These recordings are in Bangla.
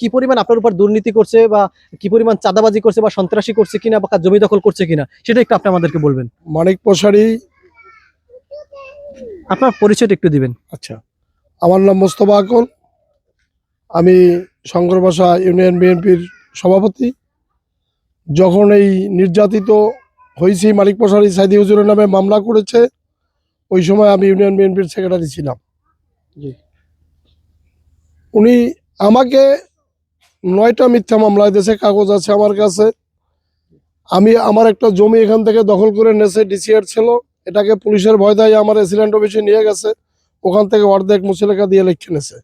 কি পরিমাণ আপনার উপর দুর্নীতি করছে বা কি পরিমাণ চাঁদাবাজি করছে বা সন্ত্রাসী করছে কিনা বা জমি দখল করছে কিনা সেটা একটু আপনি আমাদেরকে বলবেন। মানিক পশারি আপনার পরিচয়টা একটু দিবেন। আচ্ছা আমার নাম মোস্তফা আকল। আমি শঙ্কর ভাষা ইউনিয়ন বিএনপির সভাপতি। যখন এই নির্যাতিত হয়েছি মালিক পশারি সাইদি হুজুরের নামে মামলা করেছে ওই সময় আমি ইউনিয়ন বিএনপির সেক্রেটারি ছিলাম। জি। উনি আমাকে নয়টা মিথ্যা মামলায় দিয়েছে কাগজ আছে আমার কাছে। আমি আমার একটা জমি এখান থেকে দখল করে নেছে ডিসিআর ছিল। এটাকে পুলিশের ভয় দেয় আমার এসিডেন্ট অফিসে নিয়ে গেছে। ওখান থেকে অর্ধেক মুছিলেখা দিয়ে লিখে নেছে।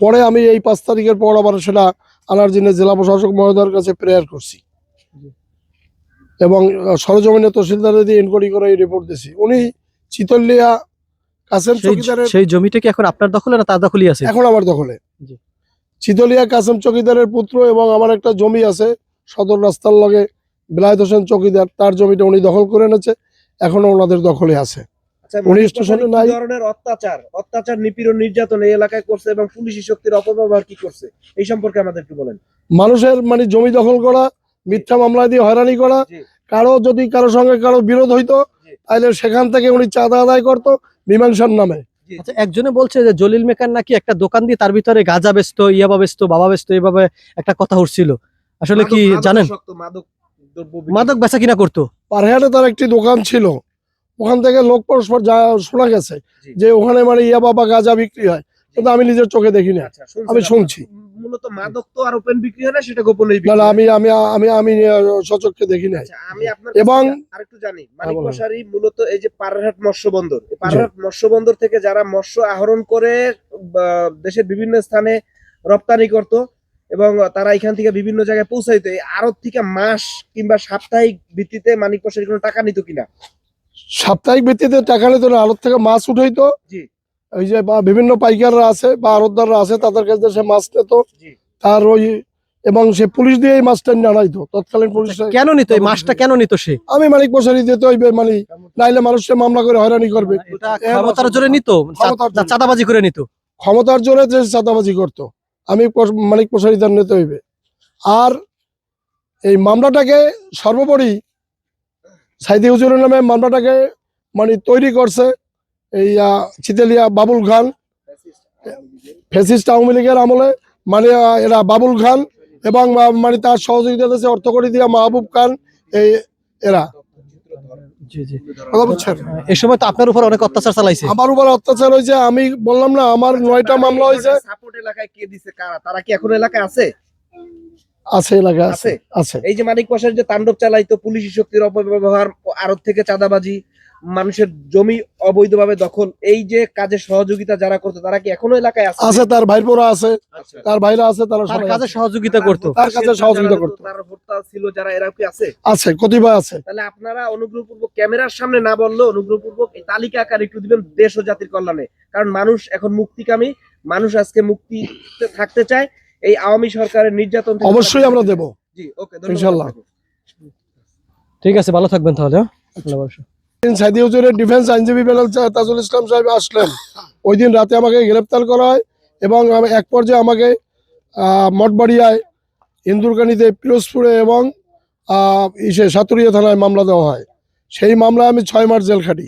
পরে আমি এই পাঁচ তারিখের পর আবার সেটা আনার জন্য জেলা প্রশাসক মহোদয়ের কাছে প্রেয়ার করছি। এবং সরজমিনে তহসিলদারে দিয়ে ইনকোয়ারি করে এই রিপোর্ট দিছি। উনি চিতলিয়া কাসেম সেই সেই জমিটা কি এখন আপনার দখলে না তার দখলই আছে? এখন আমার দখলে। জি। চিতলিয়া কাসেম চকিদারের পুত্র এবং আমার একটা জমি আছে সদর রাস্তার লগে বিলায়ত হোসেন চকিদার তার জমিটা উনি দখল করে এনেছে এখনও ওনাদের দখলে আছে। আচ্ছা উনি স্টেশনে নাই। ধরনের অত্যাচার? অত্যাচার নিপীড়ন নির্যাতন এই এলাকায় করছে এবং পুলিশি শক্তির অপব্যবহার কি করছে? এই সম্পর্কে আমাদের একটু বলেন। মানুষের মানে জমি দখল করা মিথ্যা মামলা দিয়ে হয়রানি করা কারও যদি কারও সঙ্গে কারও বিরোধ হইতো জি। তাহলে সেখান থেকে উনি চাঁদা আদায় করতো মীমাংসার নামে। আচ্ছা একজনে বলছে যে জলিল মেকার নাকি একটা দোকান দিয়ে তার ভিতরে গাঁজা বেচতো ইয়াবা বেচতো বাবা ব্যস্ত এইভাবে একটা কথা উঠছিল। আসলে কি জানেন? মাদক মাদক বেচা কিনা করতো? পারহাটে তার একটি দোকান ছিল। ওখান থেকে লোক পরস্পর যা শোনা গেছে যে ওখানে মানে ইয়া বাবা গাঁজা বিক্রি হয়। কিন্তু আমি নিজের চোখে দেখি না আচ্ছা, আমি শুনছি। মূলত মাদক তো আর ওপেন বিক্রি হয় না সেটা গোপনে না আমি আমি আমি আমি সচক্ষে দেখি নাই। আচ্ছা, আমি আপনার এবং- আরেকটু জানি মানিক মশারি মূলত এই যে মৎস্য বন্দর মৎস্য বন্দর থেকে যারা মৎস্য আহরণ করে দেশের বিভিন্ন স্থানে রপ্তানি করত এবং তারা এখান থেকে বিভিন্ন জায়গায় পৌঁছাইতো এই আড়ত থেকে মাস কিংবা সাপ্তাহিক ভিত্তিতে মানিক মশারি কোনো টাকা নিত কিনা? সাপ্তাহিক ভিত্তিতে টাকা নিত না আড়ত থেকে মাছ উঠাইতো। জি। ওই যে বা বিভিন্ন পাইকাররা আছে বা আড়তদাররা আছে তাদের কাছে সে মাছ নিত। তার ওই এবং সে পুলিশ দিয়ে এই মাছটা জানাইতো তৎকালীন পুলিশ কেন নিত? এই মাসটা কেন নিত সে? আমি মালিক মশারি দিতে হইবে মানে নাইলে মানুষকে মামলা করে হয়রানি করবে। ক্ষমতার জোরে নিত। চাঁদাবাজি করে নিত? ক্ষমতার জোরে যে চাঁদাবাজি করতো। আমি মালিক মশারি তার নিতে হইবে। আর এই মামলাটাকে সর্বোপরি সাইদি হুজুরের নামে মামলাটাকে মানে তৈরি করছে। এই আহ, চিতেলিয়া বাবুল খান ফেসিস্ট আওয়ামী লীগের আমলে মানে এরা বাবুল খান এবং মানে তার সহযোগিতা দিয়েছে অর্থ করে দিয়া মাহবুব খান এই এরা। জি জি। কথা বুঝছেন এই সময় তো আপনার উপর অনেক অত্যাচার চালাইছে। আমার উপর অত্যাচার হয়েছে আমি বললাম না আমার নয়টা মামলা হয়েছে। সাপোর্ট এলাকায় কে দিছে কারা? তারা কি এখন এলাকায় আছে? আছে এলাকায় আছে আছে? এই যে মানিক মশারি যে তাণ্ডব চালাইতো পুলিশি শক্তির অপব্যবহার আড়ত থেকে চাঁদাবাজি মানুষের জমি অবৈধভাবে দখল এই যে কাজে সহযোগিতা যারা করতো তারা কি এখনও এলাকায় আছে? আছে তার ভাইপোরা আছে আচ্ছা। তার ভাইরা আছে তারা সবাই কাজে সহযোগিতা করতো। তার কাছে সহযোগিতা করতো। তার ভোক্তা ছিল যারা এরা কি আছে? আছে কতিপয় আছে। তাহলে আপনারা অনুগ্রহপূর্বক ক্যামেরার সামনে না বললেও অনুগ্রহপূর্বক এই তালিকা আকার একটু দিবেন দেশ ও জাতির কল্যাণে। কারণ মানুষ এখন মুক্তিকামী মানুষ আজকে মুক্তিতে থাকতে চায়। এই আওয়ামী সরকারের নির্যাতন অবশ্যই আমরা দেব। জি ওকে ইনশাল্লাহ। ঠিক আছে ভালো থাকবেন তাহলে হ্যাঁ? আল্লাহ সাইদি হুজুরের ডিফেন্স আইনজীবী প্যানেল তাজুল ইসলাম সাহেব আসলেন। ওই দিন রাতে আমাকে গ্রেপ্তার করা হয় এবং এক পর্যায়ে আমাকে মঠবাড়িয়ায় ইন্দুরকানিতে পিরোজপুরে এবং ইসে সাতুরিয়া থানায় মামলা দেওয়া হয়। সেই মামলায় আমি ছয় মাস জেল খাটি।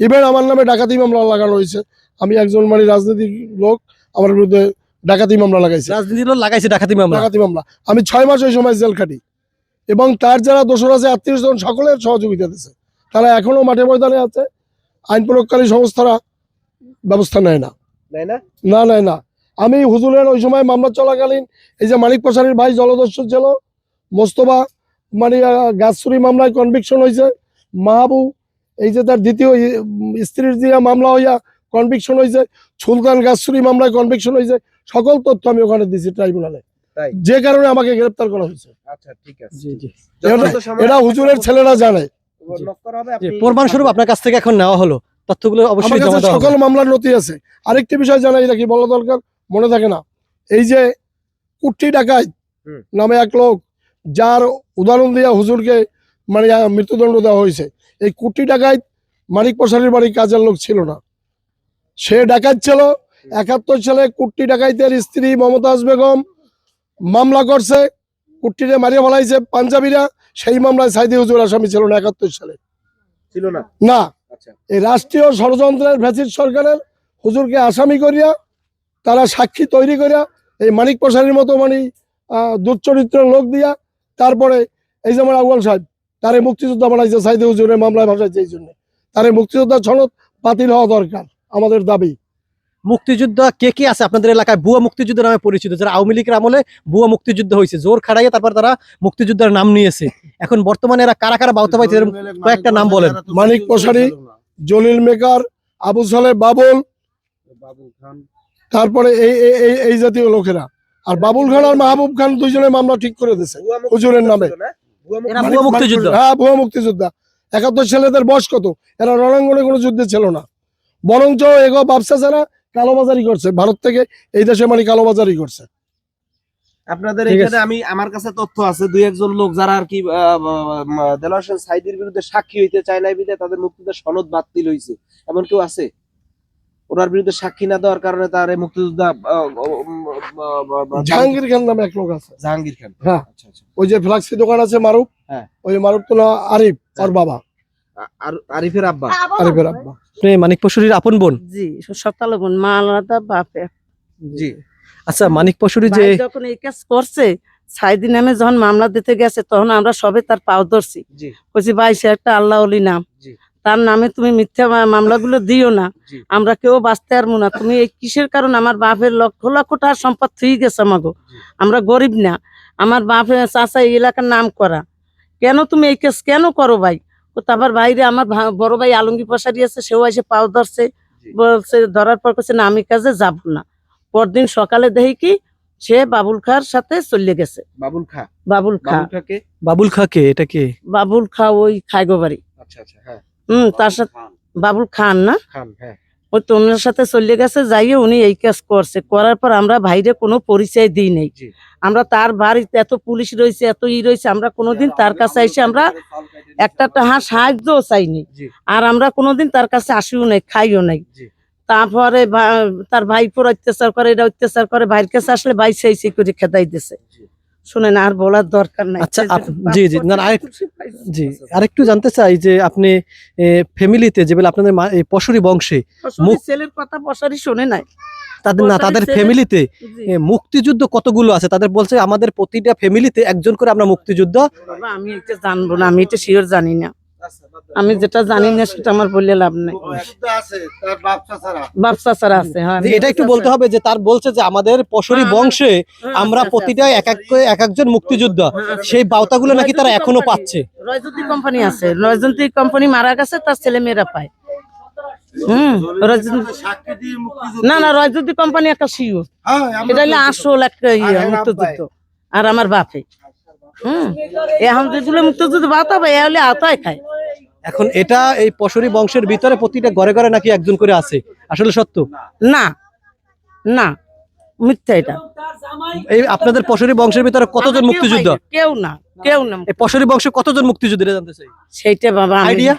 ইভেন আমার নামে ডাকাতি মামলা লাগানো হয়েছে। আমি একজন মানে রাজনৈতিক লোক আমার বিরুদ্ধে ডাকাতি মামলা লাগাইছে। রাজনীতির লোক লাগাইছে ডাকাতি মামলা? ডাকাতি মামলা। আমি ছয় মাস ওই সময় জেল খাটি। এবং তার যারা দোষর আছে আত্মীয় জন সকলের সহযোগিতা দিচ্ছে তারা এখনও মাঠে ময়দানে আছে। আইন প্রয়োগকারী সংস্থারা ব্যবস্থা নেয় না। না? না নেয় না। আমি হুজুরের ওই সময় মামলা চলাকালীন এই যে মালিক প্রসারীর ভাই জলদস্যু ছিল মোস্তফা মানে আহ, গাছ চুরি মামলায় কনভিকশন হয়েছে। মাহবু এই যে তার দ্বিতীয় স্ত্রীর দিয়া মামলা হইয়া কনভিকশন হয়েছে সুলতান গাছ চুরি মামলায় কনভিকশন হয়েছে সকল তথ্য আমি ওখানে দিছি ট্রাইব্যুনালে। যে কারণে আমাকে গ্রেপ্তার করা হয়েছে। আচ্ছা এটা হুজুরের ছেলেরা জানে। Knock করা হবে, জি, আপনি- প্রমাণ স্বরূপ আপনার কাছ থেকে এখন নেওয়া হলো। তথ্যগুলো অবশ্যই সকল মামলার নথি আছে। আরেকটি বিষয় জানাই রাখি বলা দরকার মনে থাকে না। এই যে কুট্টি হুম। নামে এক লোক যার উদাহরণ দিয়া হুজুরকে মানে মৃত্যুদণ্ড দেওয়া হয়েছে। এই কুট্টি ডাকাত মানিক প্রসারীর বাড়ি কাজের লোক ছিল না। সে ডাকাত ছিল একাত্তর সালে কুট্টি ডাকাইতের স্ত্রী মমতাজ বেগম মামলা করছে। কুট্টিরে মারিয়ে ফেলাইছে পাঞ্জাবিরা সেই মামলায় সাইদি হুজুর আসামি ছিল না একাত্তর সালে। ছিল না? না। আচ্ছা। এই রাষ্ট্রীয় ষড়যন্ত্রের ভ্যাসিড সরকারের হুজুরকে আসামি করিয়া তারা সাক্ষী তৈরি করিয়া এই মানিক প্রসারীর মতো মানে আহ, দুশ্চরিত্র লোক দিয়া তারপরে এই যেমন আউয়াল সাহেব তারে মুক্তিযোদ্ধা বানাইছে সাইদে হুজুরের মামলায় ভাসাইছে এই জন্য। তারে মুক্তিযোদ্ধা সনদ বাতিল হওয়া দরকার আমাদের দাবি। মুক্তিযুদ্ধ কে কে আছে আপনাদের এলাকায়? বুয়া মুক্তিযুদ্ধ নামে পরিচিত। যারা আওয়ামী লীগের আমলে বুয়া মুক্তিযুদ্ধ হয়েছে। জোর খাড়াইয়ে তারপর তারা মুক্তিযুদ্ধের নাম নিয়েছে। এখন বর্তমানে এরা কারা কারা বাউতা পাইছে কয়েকটা নাম বলেন। মানিক প্রসারী জলিল মেকার আবু সালে বাবুল তারপরে এই এই- এই এই জাতীয় লোকেরা। আর বাবুল খান আর মাহবুব খান দুইজনে মামলা ঠিক করে দিছে ভুয়া হুজুরের নামে। ভুয়া। ভুয়া হ্যাঁ ভুয়া মুক্তিযোদ্ধা। একাত্তর ছেলেদের বয়স কত? এরা রণাঙ্গনে কোনো যুদ্ধে ছিল না। বরঞ্চ এগো ব্যবসা ছাড়া কালোবাজারি করছে ভারত থেকে এই দেশে মানে কালোবাজারি করছে। আপনাদের এখানে আমি আমার কাছে তথ্য আছে দুই একজন লোক যারা আর কি দেলোয়ার হোসেন সাইদির বিরুদ্ধে সাক্ষী হইতে চায় নাই বিদে তাদের মুক্তিতে সনদ বাতিল হয়েছে এমন কেউ আছে? ওনার বিরুদ্ধে সাক্ষী না দেওয়ার কারণে তার মুক্তিযোদ্ধা জাহাঙ্গীর খান নামে এক লোক আছে। জাহাঙ্গীর খান। হ্যাঁ। আচ্ছা আচ্ছা। ওই যে ফ্লাক্সি দোকান আছে মারুফ হ্যাঁ। ওই মারুফ তো না আরিফ আর বাবা। আ- আর আরিফের আব্বা। আরিফের আব্বা। আপনি মানিক পশুরির আপন বোন? জি সকালে বোন মা আলাদা বাপে। জি। আচ্ছা মানিক পশুরি যে যখন এই কাজ করছে সাইদি নামে যখন মামলা দিতে গেছে তখন আমরা সবে তার পাও ধরছি। বলছি ভাই সে একটা আল্লাহ অলি নাম। তার নামে তুমি মিথ্যা মামলাগুলো দিও না। আমরা কেউ বাঁচতে পারব না। তুমি এই কিসের কারণ আমার বাপের লক্ষ লক্ষ টাকার সম্পদ থুই গেছে আমাগো? আমরা গরিব না। আমার বাপের চাচা এই এলাকার নাম করা। কেন তুমি এই কেস কেন করো ভাই? তারপর বাইরে আমার বড় ভাই আলঙ্গি পশারি আছে সেও এসে পাও ধরছে। বলছে ধরার পর করছে না আমি কাজে যাব না। পরদিন সকালে দেখি কি সে বাবুল খার সাথে চলে গেছে। বাবুল খা? বাবুল খা। বাবুল খা কে? খাকে এটা কে? বাবুল খা ওই খাইগো বাড়ি। আচ্ছা আচ্ছা হ্যাঁ। হম তার সাথে বাবুল খান না? খান হ্যাঁ। ওই তো ওনার সাথে চলে গেছে যাইয়ে উনি এই কাজ করছে। করার পর আমরা ভাইরে কোনো পরিচয় দিই নাই। আমরা তার বাড়িতে এত পুলিশ রয়েছে এত ই রয়েছে আমরা কোনোদিন তার কাছে এসে আমরা একটা টাহা সাহায্যও চাইনি। আর আমরা কোনোদিন তার কাছে আসিও নাই খাইও নাই। তারপরে তার ভাইপোর অত্যাচার করে এটা অত্যাচার করে ভাইয়ের কাছে আসলে ভাই সেই সেই করে খেদাই দিছে। শুনেন আর বলার দরকার নাই। আচ্ছা, জি, জি, না, আরেক- জি আরেকটু জানতে চাই যে আপনি ফ্যামিলিতে যেগুলো আপনাদের পশুরি বংশে ছেলের কথা পশুরি শুনে নাই। তাদের না তাদের ফ্যামিলিতে মুক্তিযুদ্ধ কতগুলো আছে? তাদের বলছে আমাদের প্রতিটা ফ্যামিলিতে একজন করে আমরা মুক্তিযুদ্ধ আমি এটা জানব না আমি এটা শিওর জানি না। আমি যেটা জানি না সেটা আমার বললে লাভ নাই। বাপসা ছাড়া। আছে হ্যাঁ এটা একটু বলতে হবে যে তার বলছে যে আমাদের পশুরি হ্যাঁ, বংশে হ্যাঁ, আমরা প্রতিটা এক এক করে এক একজন মুক্তিযুদ্ধ। হ্যাঁ। সেই বাউতাগুলো নাকি তারা এখনও পাচ্ছে। রয়জন্তী কোম্পানি আছে। রয়জন্তী কোম্পানি মারা গেছে তার ছেলে মেয়েরা পায়। হুম না না রয়জন্তী কোম্পানি একটা শিও এটা হলো আসল একটা ইয়ে মুক্তযুদ্ধ। আর আমার বাপে। হুম এখন যেগুলো মুক্তযুদ্ধ বাত হবে এ হলে আতায় খায়। এখন এটা এই পশুরি বংশের ভিতরে প্রতিটা ঘরে ঘরে নাকি একজন করে আছে? আসলে সত্য? না। না। মিথ্যা এটা। এই আপনাদের পশুরি বংশের ভিতরে কতজন মুক্তিযুদ্ধ? কেউ না কেউ না। এই পশুরি বংশে কতজন মুক্তিযুদ্ধ এটা জানতে চাই? সেইটা বাবা আইডিয়া